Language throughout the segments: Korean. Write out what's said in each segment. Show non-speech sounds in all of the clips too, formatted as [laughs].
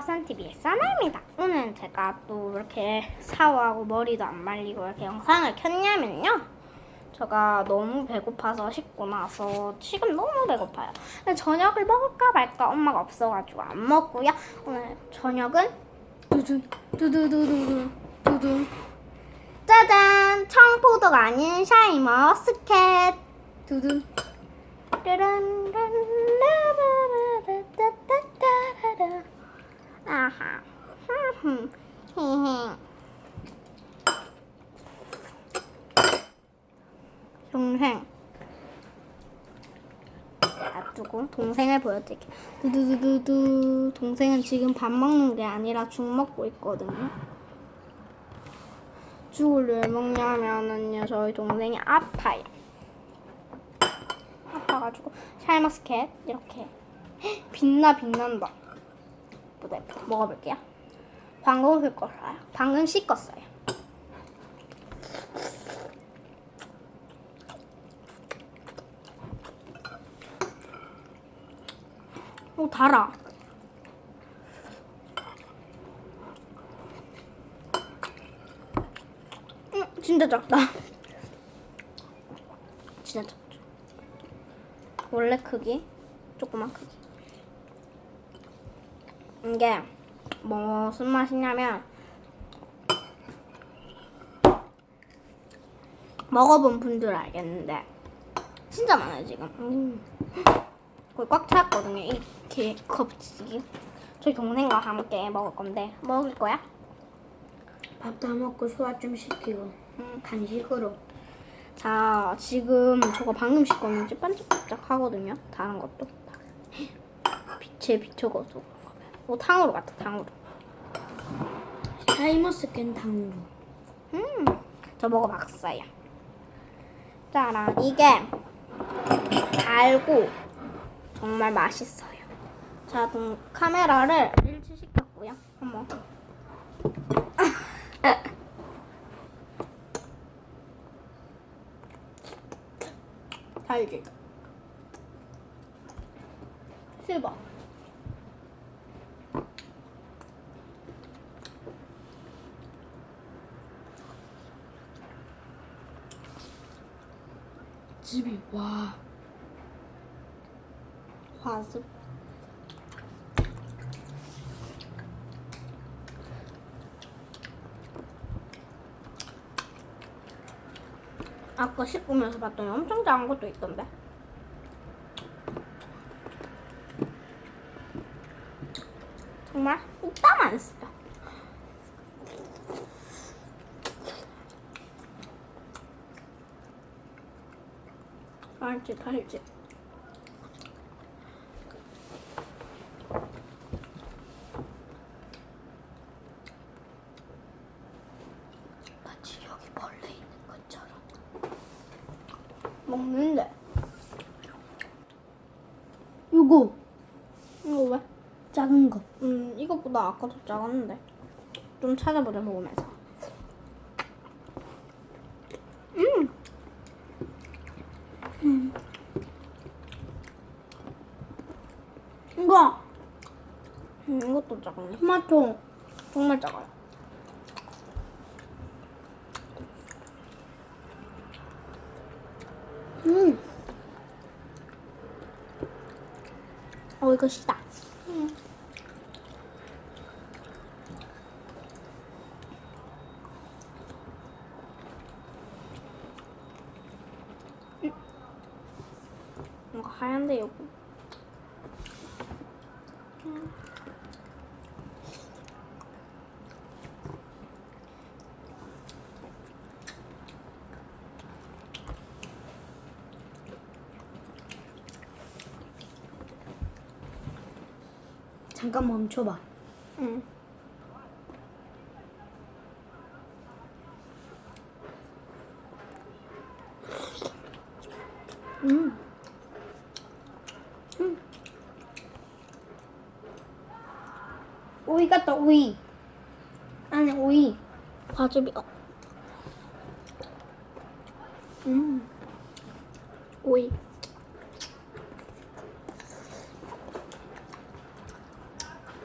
산티비의 사나입니다. 오늘 제가 또 이렇게 샤워하고 머리도 안 말리고 이렇게 영상을 켰냐면요. 제가 너무 배고파서 씻고 나서 지금 너무 배고파요. 근데 저녁을 먹을까 말까 엄마가 없어가지고 안 먹고요. 오늘 저녁은 두둔 두두두두두 두둔 짜잔 청포도가 아닌 샤이머스켓 두둔 르른 르른 르르르르르르르. 아하. [laughs] 동생. 놔두고 동생을 보여드릴게요 두두두두두. 동생은 지금 밥 먹는 게 아니라 죽 먹고 있거든요. 죽을 왜 먹냐면은요 저희 동생이 아파요. 아파가지고 샬머스켓 이렇게. 빛나 빛난다 보다 예쁘다. 먹어볼게요. 방금 긁었어요. 방금 씻었어요. 오 달아. 음, 진짜 작다. 진짜 작죠. 원래 크기 조그만 크기 이게 무슨 맛이냐면 먹어본 분들 알겠는데 진짜 많아요 지금 음. 거의 꽉 찼거든요 이렇게 컵지 저희 동생과 함께 먹을 건데 먹을 거야? 밥 다 먹고 소화 좀 시키고 음. 간식으로 자 지금 저거 방금 씻었는지 반짝반짝 하거든요 다른 것도 빛에 비춰가지고 오 탕후루 같아 탕후루 샤이머스캔 탕으로 음, 저 먹어봤어요. 짜란, 이게 달고 정말 맛있어요. 자, 그럼 카메라를 일치 시켰고요. 한번. [laughs] 달지. 실버. 집이 와 화습. 아까 씻으면서 봤더니 엄청 작은 것도 있던데. 정말 이따만 있어 요. 알지, 알지. 마치 여기 벌레 있는 것처럼 먹는데. 요거 이거 왜? 작은 거 음, 이것보다 아까 더 작았는데. 좀 찾아보자, 먹으면서. 음! 음. 이거! 음, 이것도 작네. 토마토 정말 작아요. 음 어, 이거 시다. 음. 음. 뭔가 하얀데 요거. 음. 잠깐 멈춰봐 응. 음 오이 같다 오이. 안에 오이. 과즙이 어. 음. 오이.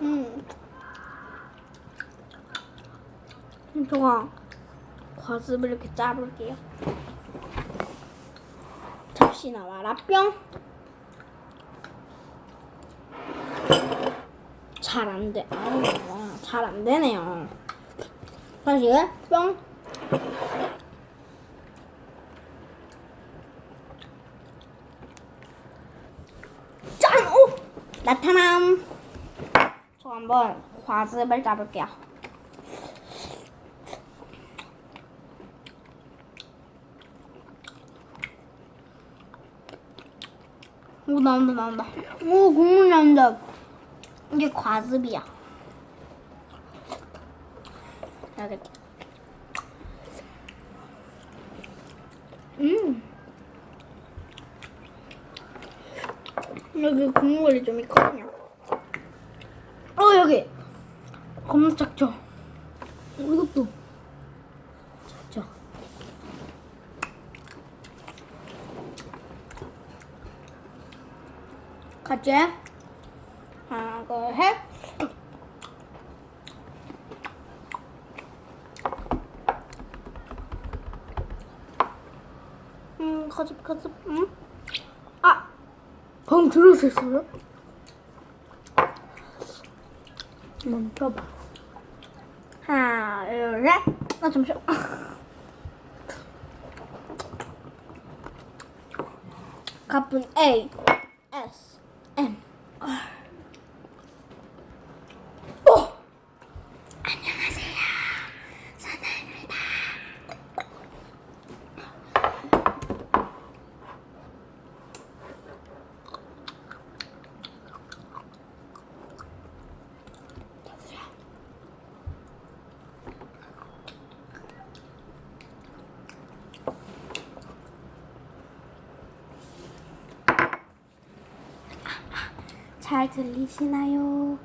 음. 음 동아. 과즙을 이렇게 짜볼게요. 접시 나와라 뿅 잘 안 돼. 아우, 잘 안 되네요. 다시 뿅. 짠! 오! 나타남. 저 한번 과즙을 짜볼게요. 오 나온다 나온다. 오 국물 나온다. 이게 과즙이야. 여기. 음. 여기 국물이 좀 있거든요. 어 여기 겁나 작죠. 이것도 작죠. 같이 하나 둘 셋. 음 가즙 가즙 음. 아 방금 들었었어요? 멈춰봐. 하나, 둘, 셋. 아, 잠시만. [laughs] 가쁜 A, S, M, R. 오! 안녕하세요. 사나입니다. 잘 들리시나요?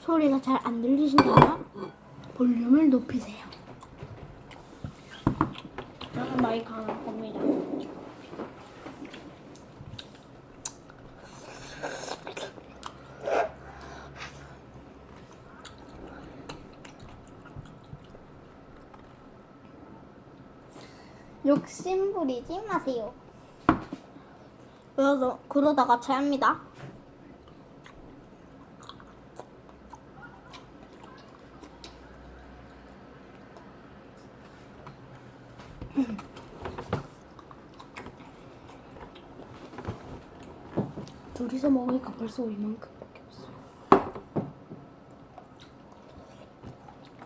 소리가 잘 안 들리시나요? 볼륨을 높이세요. 저는 마이크 하나 겁니다. 욕심 부리지 마세요. 그러다, 그러다가 체합니다. [clears throat] 둘이서 먹으니까 벌써 이만큼밖에 없어.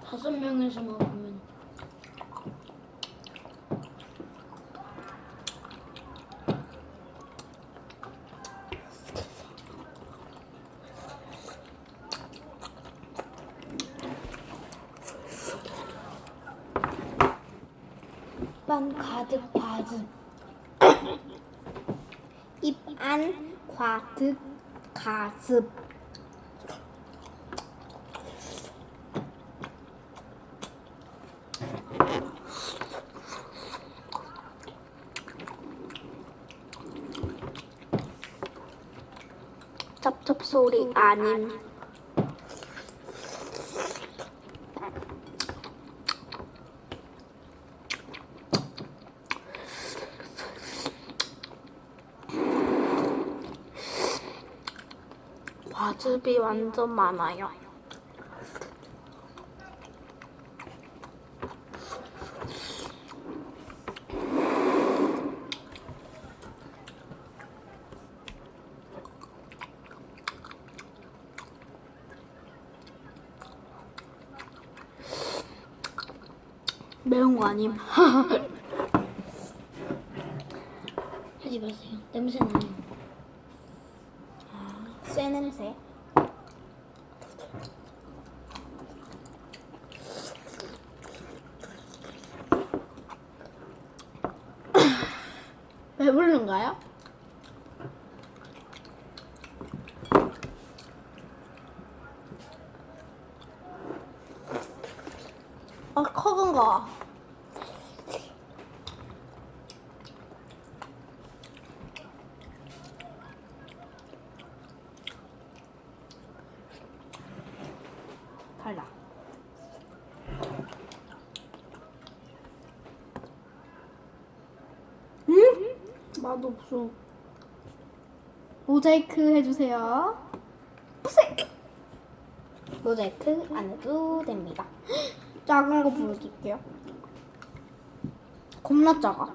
다섯 명이서 먹으면 입안 가득 과즙. 입안 과득 가즙. 쩝쩝 소리 아님 과즙이 완전 많아요. 매운 거 아님? [laughs] 하지 마세요. 냄새 나요. 쇠 냄새. [clears throat] 배부른가요? 아, 커은 거. 맛없어. 모자이크 해주세요. 뿌세! 모자이크 안 해도 됩니다. [gasps] 작은 거 보여드릴게요. 겁나 작아.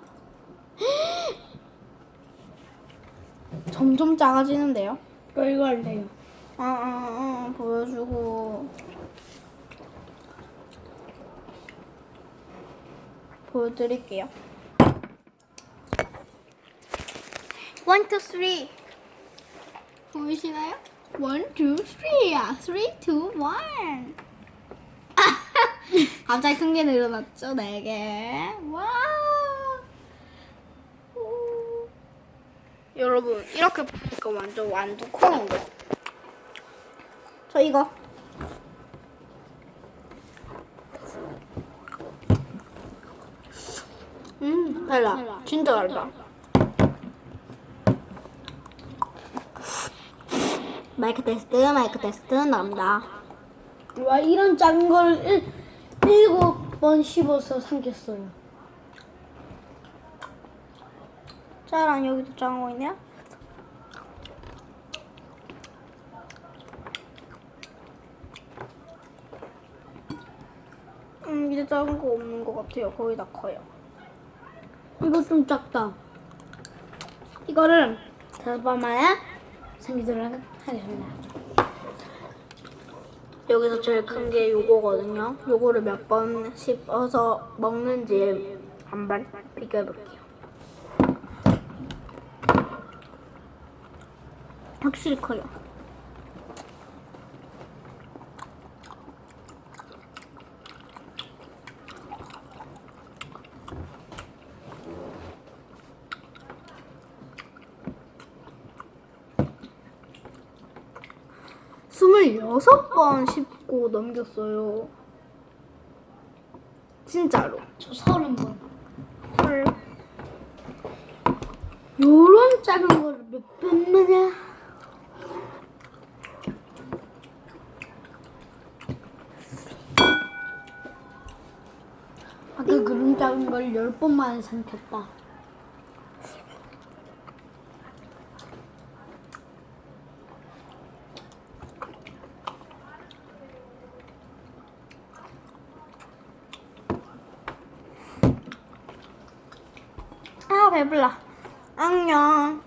[gasps] 점점 작아지는데요? 저 이거 할래요. 응, 응, 응, 보여주고. 보여드릴게요. 원, 투, 쓰리. 보이시나요? 원, 투, 쓰리야. 쓰리, 투, 원. 갑자기 큰 게 늘어났죠? 네 개. 와. 오. 여러분, 이렇게 보니까 완전 완전 콩인데. 저 이거. 음, 달라. 진짜 달다. 마이크 테스트, 마이크 테스트 나옵니다. 와 이런 작은 거를 일, 일곱 번 씹어서 삼켰어요. 짜란 여기도 작은 거 있네요. 음, 이제 작은 거 없는 것 같아요. 거의 다 커요. 이거 좀 작다. 이거를 다섯 번 만에 삼키도록 하겠습니다. 여기서 제일 큰 게 요거거든요. 요거를 몇 번 씹어서 먹는지 한번 비교해 볼게요. 확실히 커요. 스물여섯 번 씹고 넘겼어요. 진짜로. 저 서른 번. 헐. 요런 작은 거를 몇 번 만에 아까 그런 작은 걸 열 번 만에 삼켰다. 아 배불러. 안녕.